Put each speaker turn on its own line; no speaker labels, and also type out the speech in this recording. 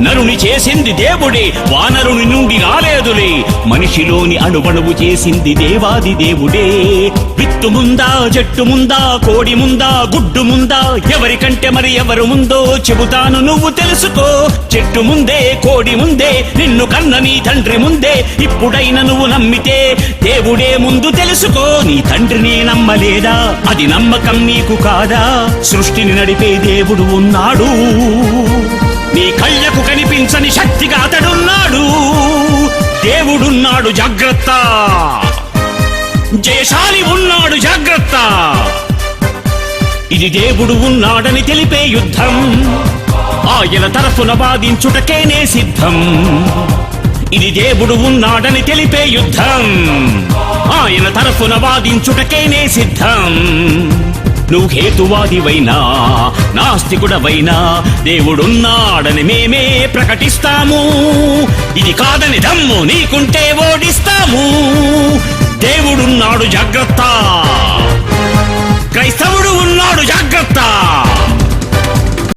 నరుని చేసింది దేవుడే వానరుని నుండి రాలేదులే. మనిషిలోని అణువణువు చేసింది దేవాది దేవుడే. విత్తు ముందా జట్టు ముందా కోడి ముందా గుడ్డు ముందా ఎవరికంటే మరి ఎవరు ముందో చెబుతాను నువ్వు తెలుసుకో. చెట్టు ముందే కోడి ముందే నిన్ను కన్న నీ తండ్రి ముందే ఇప్పుడైనా నువ్వు నమ్మితే దేవుడే ముందు తెలుసుకో. నీ తండ్రిని నమ్మలేదా? అది నమ్మకం నీకు కాదా? సృష్టిని నడిపే దేవుడు ఉన్నాడు. కనిపించని శక్తిగా అతడున్నాడు. దేవుడున్నాడు జాగ్రత్త. జయశాలి ఉన్నాడు జాగ్రత్త. ఇది దేవుడు ఉన్నాడని తెలిపే యుద్ధం. ఆయన తరఫున బాధించుటకేనే సిద్ధం. ఇది దేవుడు ఉన్నాడని తెలిపే యుద్ధం. ఆయన తరఫున వాదించుటకేనే సిద్ధం. నువ్వు హేతువాదివైనా నాస్తికుడవైనా దేవుడున్నాడని మేమే ప్రకటిస్తాము. ఇది కాదని దమ్ము నీకుంటే ఓడిస్తాము. దేవుడున్నాడు జాగ్రత్త.